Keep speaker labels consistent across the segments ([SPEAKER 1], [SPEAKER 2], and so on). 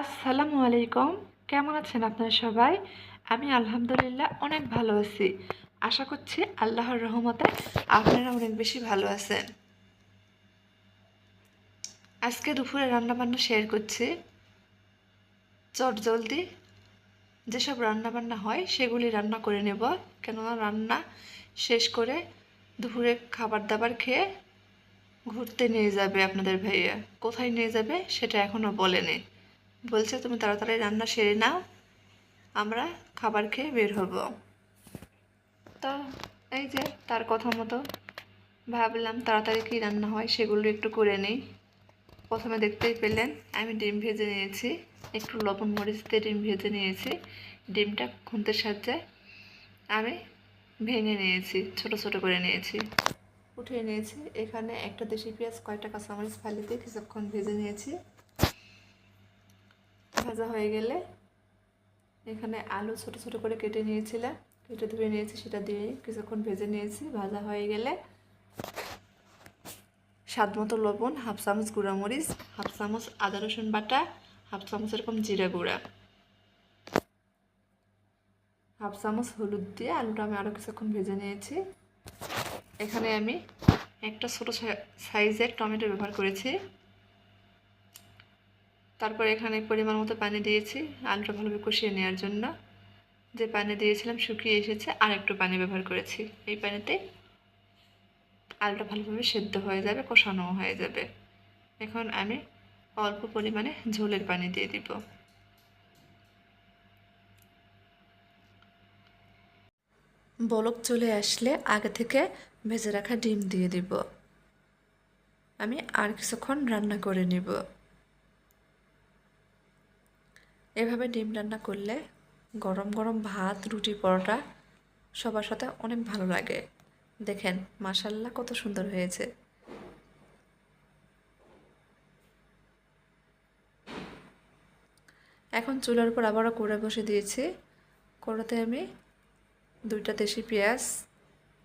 [SPEAKER 1] আসসালামু আলাইকুম। কেমন আছেন আপনারা সবাই? আমি আলহামদুলিল্লাহ অনেক ভালো আছি। আশা করছি আল্লাহর রহমতে আপনারা অনেক বেশি ভালো আছেন। আজকে দুপুরে রান্নাবান্না শেয়ার করছি। চট জলদি যেসব রান্নাবান্না হয় সেগুলি রান্না করে নেব। কেননা রান্না শেষ করে দুপুরে খাবার দাবার খেয়ে ঘুরতে নিয়ে যাবে আপনাদের ভাইয়া। কোথায় নিয়ে যাবে সেটা এখনও বলেনি। বলছে, তুমি তাড়াতাড়ি রান্না সেরে নাও, আমরা খাবার খেয়ে বের হব। তো এই যে তার কথা মতো ভাবলাম, তাড়াতাড়ি কী রান্না হয় সেগুলো একটু করে নিই। প্রথমে দেখতেই পেলেন, আমি ডিম ভেজে নিয়েছি, একটু লবণ মরিচ দিয়ে ডিম ভেজে নিয়েছি, ডিমটা খুন্তের সাহায্যে আমি ভেঙে নিয়েছি, ছোট ছোট করে নিয়েছি। উঠিয়ে নিয়েছি, এখানে একটা দেশি পেঁয়াজ, কয়েকটা কাঁচামরিচ ফালি দিয়ে কিছুক্ষণ ভেজে নিয়েছি। ভাজা হয়ে গেলে এখানে আলু ছোট ছোট করে কেটে নিয়েছিলাম। কেটে ধুয়ে নিয়েছি, সেটা দিয়ে কিছুক্ষণ ভেজে নিয়েছি। ভাজা হয়ে গেলে স্বাদ মতো লবণ, হাফ চামচ গুঁড়ামরিচ, হাফ চামচ আদা রসুন বাটা, হাফ চামচ এরকম জিরা গুঁড়া। হাফ চামচ হলুদ দিয়ে আলুটা আমি আরও কিছুক্ষণ ভেজে নিয়েছি। এখানে আমি একটা ছোটো সাইজের টমেটো ব্যবহার করেছি। তারপর এখানে পরিমাণ মতো পানি দিয়েছি, আলুটা ভালোভাবে কষিয়ে নেওয়ার জন্য। যে পানি দিয়েছিলাম, শুকিয়ে এসেছে আর একটু পানি ব্যবহার করেছি। এই পানিতে আলুটা ভালোভাবে সেদ্ধ হয়ে যাবে কষানো হয়ে যাবে। এখন আমি অল্প পরিমাণে ঝোলের পানি দিয়ে দিব। বলক চলে আসলে আগে থেকে ভেজে রাখা ডিম দিয়ে দিব। আমি আর কিছুক্ষণ রান্না করে নিব। এভাবে ডিম রান্না করলে গরম গরম ভাত, রুটি, পরোটা সবার সাথে অনেক ভালো লাগে। দেখেন মাসাল্লাহ কত সুন্দর হয়েছে। এখন চুলার উপর আবারও কোড়া বসে দিয়েছি। কোড়াতে আমি দুইটা দেশি পেঁয়াজ,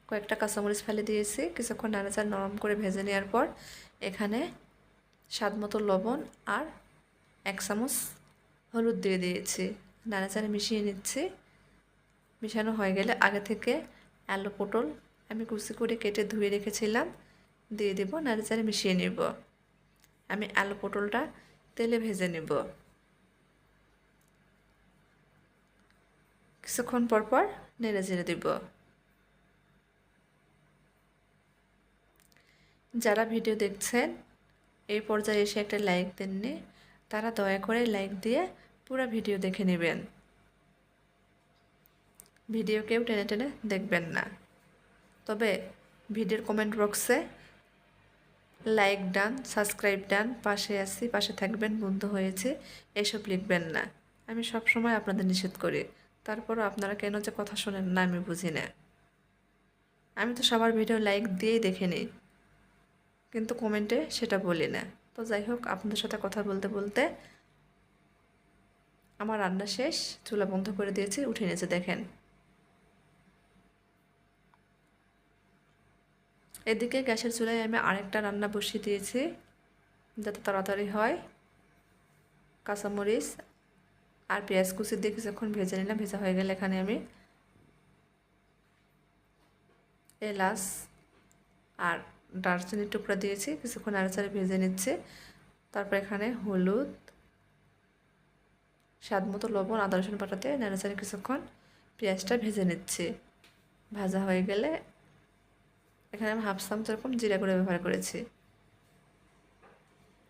[SPEAKER 1] কয়েকটা কাঁচামরিচ ফেলে দিয়েছি। কিছুক্ষণ নাড়াচার নরম করে ভেজে নেওয়ার পর এখানে স্বাদ মতো লবণ আর এক চামচ হলুদ দিয়ে দিয়েছি, নাড়াচাড়া মিশিয়ে নিচ্ছি। মিশানো হয়ে গেলে আগে থেকে আলু পটল আমি কুচি করে কেটে ধুয়ে রেখেছিলাম, দিয়ে দেব, নাড়াচাড়া মিশিয়ে নেব। আমি আলু পটলটা তেলে ভেজে নেব। কিছুক্ষণ পর পর নেড়ে চেড়ে দেব। যারা ভিডিও দেখছেন, এই পর্যায়ে এসে একটা লাইক দেননি তারা দয়া করে লাইক দিয়ে পুরো ভিডিও দেখে নেবেন। ভিডিও কেউ টেনে টেনে দেখবেন না। তবে ভিডিওর কমেন্ট বক্সে লাইক ডান সাবস্ক্রাইব ডান পাশে আসি পাশে থাকবেন, বন্ধু হয়েছে, এসব লিখবেন না। আমি সব সময় আপনাদের নিষেধ করি। তারপরও আপনারা কেন যে কথা শোনেন না আমি বুঝি না। আমি তো সবার ভিডিও লাইক দিয়েই দেখে নিই। কিন্তু কমেন্টে সেটা বলি না। তো যাই হোক, আপনাদের সাথে কথা বলতে বলতে আমার রান্না শেষ। চুলা বন্ধ করে দিয়েছি, উঠে নিয়েছে, দেখেন। এদিকে গ্যাসের চুলায় আমি আরেকটা রান্না বসিয়ে দিয়েছি, যাতে তাড়াতাড়ি হয়। কাঁচামরিচ আর পেঁয়াজ কুচি দিয়ে কিছুক্ষণ ভেজে নিলাম, ভেজা হয়ে গেলে এখানে আমি এলাচ আর দারচিনির টুকরা দিয়েছি, কিছুক্ষণ আড়াচাড়ে ভেজে নিচ্ছে। তারপর এখানে হলুদ, স্বাদ মতো লবণ, আদা, রসুন পাটাতে নাড়াচাড়ে কিছুক্ষণ পেঁয়াজটা ভেজে নিচ্ছি। ভাজা হয়ে গেলে এখানে আমি হাফ চামচ এরকম জিরা গুঁড়ো ব্যবহার করেছি।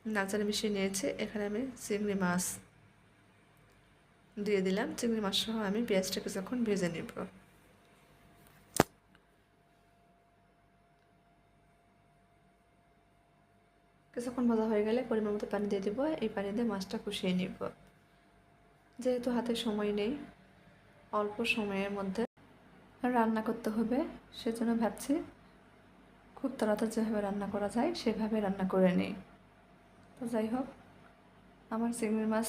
[SPEAKER 1] নাচারে মিশিয়ে নিয়েছি, এখানে আমি চিংড়ি মাছ দিয়ে দিলাম। চিংড়ি মাছ সহ আমি পেঁয়াজটা কিছুক্ষণ ভেজে নিব। কিছুক্ষণ ভাজা হয়ে গেলে পরিমাণ মতো পানি দিয়ে দেবো, এই পানি দিয়ে মাছটা কষিয়ে নিব। যেহেতু হাতে সময় নেই, অল্প সময়ের মধ্যে রান্না করতে হবে, সেজন্য ভাবছি খুব তাড়াতাড়ি যেভাবে রান্না করা যায়, সেভাবে রান্না করে নিই। তো যাই হোক, আমার চিংড়ি মাছ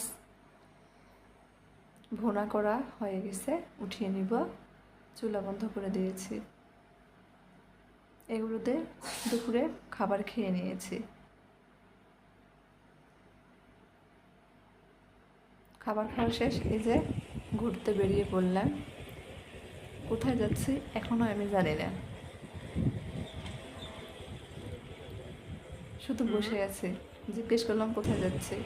[SPEAKER 1] ভোনা করা হয়ে গেছে, উঠিয়ে নিব, চুলা বন্ধ করে দিয়েছি। এগুলোতে দুপুরে খাবার খেয়ে নিয়েছি। খাবার খাওয়া শেষ এই যে ঘুরতে বেরিয়ে পড়লাম। কোথায় যাচ্ছি এখনও আমি জানি না। শুধু বসে আছি। জিজ্ঞেস করলাম কোথায় যাচ্ছি?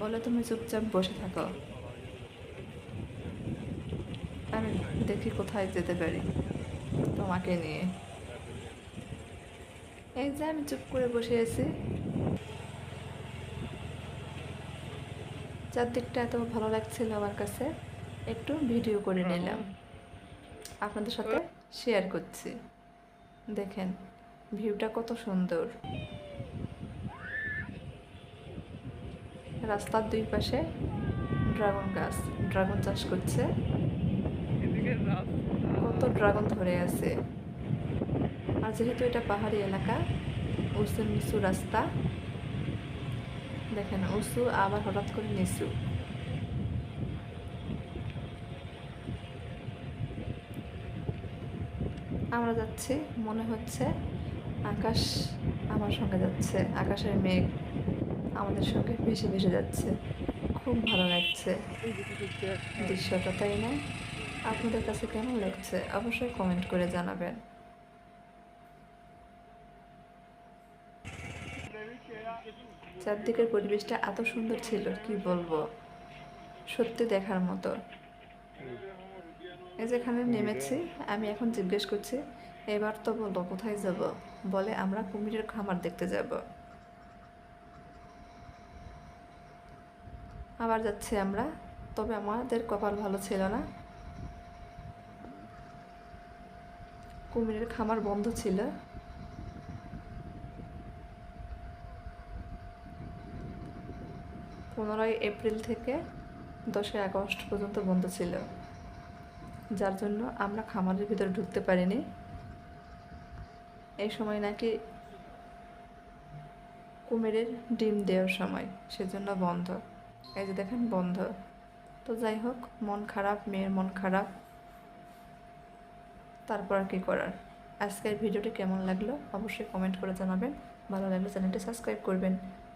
[SPEAKER 1] বলে তুমি চুপচাপ বসে থাকো। আমি দেখি কোথায় যেতে পারি তোমাকে নিয়ে। এই যে আমি চুপ করে বসে আছি। চারদিকটা এত ভালো লাগছিল আমার কাছে। একটু ভিডিও করে নিলাম। আপনাদের সাথে শেয়ার করছি। দেখেন ভিউটা কত সুন্দর। রাস্তার দুই পাশে ড্রাগন গাছ ড্রাগন চাষ করছে। কত ড্রাগন ধরে আছে। আর যেহেতু এটা পাহাড়ি এলাকা উঁচু নিচু রাস্তা দেখেন উঁচু আবার হঠাৎ করে নিচু। আমরা যাচ্ছি, মনে হচ্ছে আকাশ আমার সঙ্গে যাচ্ছে, আকাশের মেঘ আমাদের সঙ্গে ভেসে ভেসে যাচ্ছে। খুব ভালো লাগছে দৃশ্যটা, তাই না? আপনাদের কাছে কেমন লাগছে? অবশ্যই কমেন্ট করে জানাবেন। চারদিকের পরিবেশটা এত সুন্দর ছিল, কি বলব? সত্যি দেখার মতো। এই যেখানে নেমেছি, আমি এখন জিজ্ঞেস করছি, এবার তো বলো কোথায় যাব? বলে আমরা কুমিরের খামার দেখতে যাব। আবার যাচ্ছি আমরা, তবে আমাদের কপাল ভালো ছিল না। কুমিরের খামার বন্ধ ছিল। পনেরোই এপ্রিল থেকে দশই আগস্ট পর্যন্ত বন্ধ ছিল। যার জন্য আমরা খামারের ভিতরে ঢুকতে পারিনি। এই সময় নাকি কুমিরের ডিম দেওয়ার সময়, সেজন্য বন্ধ। এই যে দেখেন, বন্ধ। তো যাই হোক, মন খারাপ, মেয়ের মন খারাপ। তারপর আর কি করার? আজকের ভিডিওটি কেমন লাগল? অবশ্যই কমেন্ট করে জানাবেন। ভালো লাগলে চ্যানেলটি সাবস্ক্রাইব করবেন।